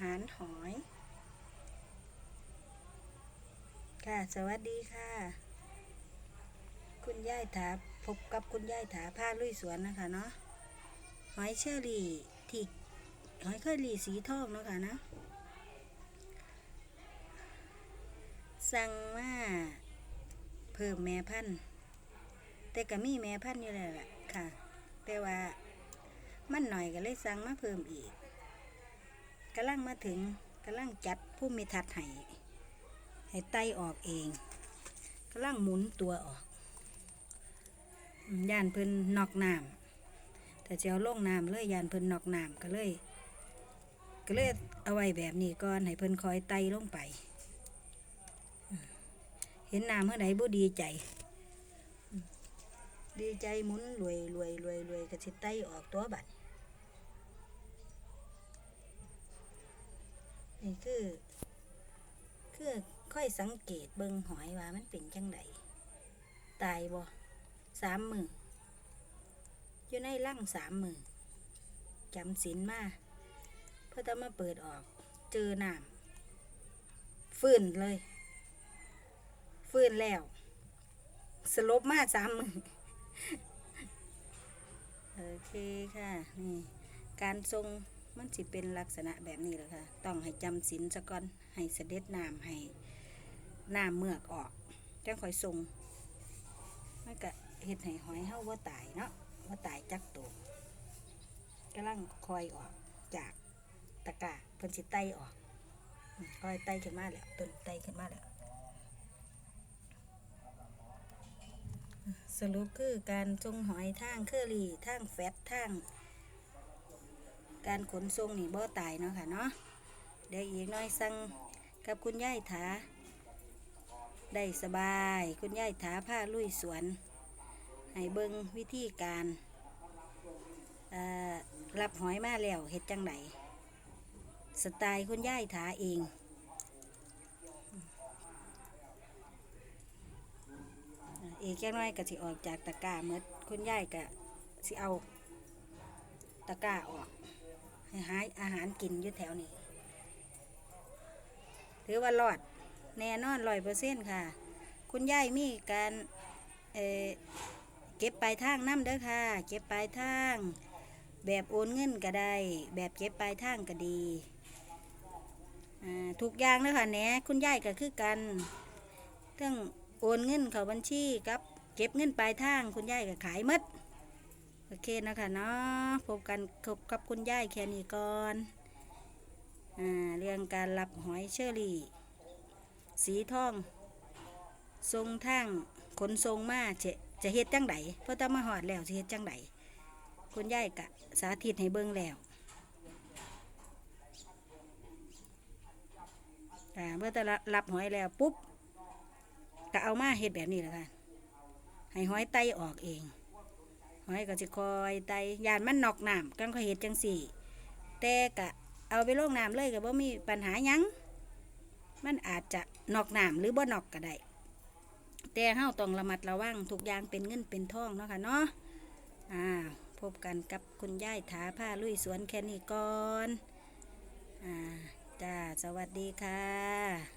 หารหอย ค่ะ สวัสดีค่ะ คุณย่ายถาพบกับคุณย่ายถาผ้าลุยสวนนะคะเนาะ หอยเชอรี่ที่หอยเชอรี่สีทองเนาะค่ะนะ สั่งมาเพิ่มแม่พันธุ์แต่ก็มีแม่พันธุ์อยู่แล้วล่ะค่ะ แต่ว่ามันหน่อยก็เลยสั่งมาเพิ่มอีก กำลังมาถึงกำลังจัดผู้มีทัดให้ให้ไตออกเองกำลังหมุนตัวออกย่านเพิ่นนอกน้ำแต่เจ้าลงน้ำเลยย่านเพิ่นนอกน้ำก็เลย ก็เลยเอาไว้แบบนี้ก่อนให้เพิ่นคอยไตลงไป เห็นน้ำเมื่อไหร่บ่ดีใจ ดีใจหมุนรวยรวยรวยรวยก็สิดไตออกตัวบัดนี่ คือ คือค่อยสังเกตเบิงหอยว่ามันเป็นจังไดตายบ่สามมืออยู่ในร่างสามมือจำศีลมาเพื่อจะมาเปิดออก เจอน้ำฟื้นเลย ฟื้นแล้ว สลบมาสามมือโอเคค่ะ นี่ การทรง มันสิเป็นลักษณะแบบนี้แหละค่ะ ต้องให้จำศีลซะก่อน ให้เสด็จน้ำให้น้ำเมือกออกจังคอยทรงมันก็เฮ็ดให้หอยเฮาว่าตายเนาะว่าตายจักตัวกำลังคอยออกจากตะกาเพิ่นสิไตออกคอยไตขึ้นมาแล้วต้นไตขึ้นมาแล้วสรุปคือการทรงหอยทางเคอรี่ทางแฟตทาง การขนส่งนี่บ่ตายเนาะค่ะเนาะเดี๋ยวอีกน้อยสั่งกับคุณยายถาได้สบาย คุณยายถาผ้าลุยสวนให้เบิงวิธีการรับหอยมาแล้วเฮ็ดจังไดสไตล์คุณยายถาเองเอกแค่น้อยก็สิออกจากตะกร้าเมื่อคุณยายก็สิเอาตะกร้าออก ให้หาอาหารกินอยู่แถวนี้ ถือว่ารอด แน่นอนร้อยเปอร์เซ็นต์ค่ะ คุณยายมีการเเก็บปลายทางน้ำเด้อค่ะ เก็บปลายทาง แบบโอนเงินก็ได้ แบบเก็บปลายทางก็ดีอ่าทุกอย่างเลยค่ะแหน่คุณยายก็คือกันเรื่องโอนเงินเข้าบัญชีกับ เก็บเงินปลายทาง คุณยายก็ขายหมด โอเคนะคะเนาะพบกันพบกับคุณย่ายแค่นี้ก่อนอ่าเรื่องการรับหอยเชอรี่ สีทอง ทรงทางขนทรงมาจะจะเฮ็ดจังไดเพราะต้องมาหอดแล้วจะเฮ็ดจังไดคุณย่ายกะสาธิตให้เบิ่งแล้วอ่าเมื่อจะรับหอยแล้วปุ๊บก็เอามาเฮ็ดแบบนี้แหละค่ะให้หอยไตออกเอง หอยก็จะคอยไตยานมันนอกน้ำกันก็เห็ดจังสี่แต่กะเอาไปลงน้ำเลยก็บ่มีปัญหายังมันอาจจะนอกน้ำหรือบ่นอกก็ได้แต่เฮาต้องระมัดระวังทุกอย่างเป็นเงินเป็นทองเนาะค่ะเนาะอ่าพบกันกับคุณย่ายถาผ้าลุยสวนแค่นี้ก่อนอ่าจ้าสวัสดีค่ะ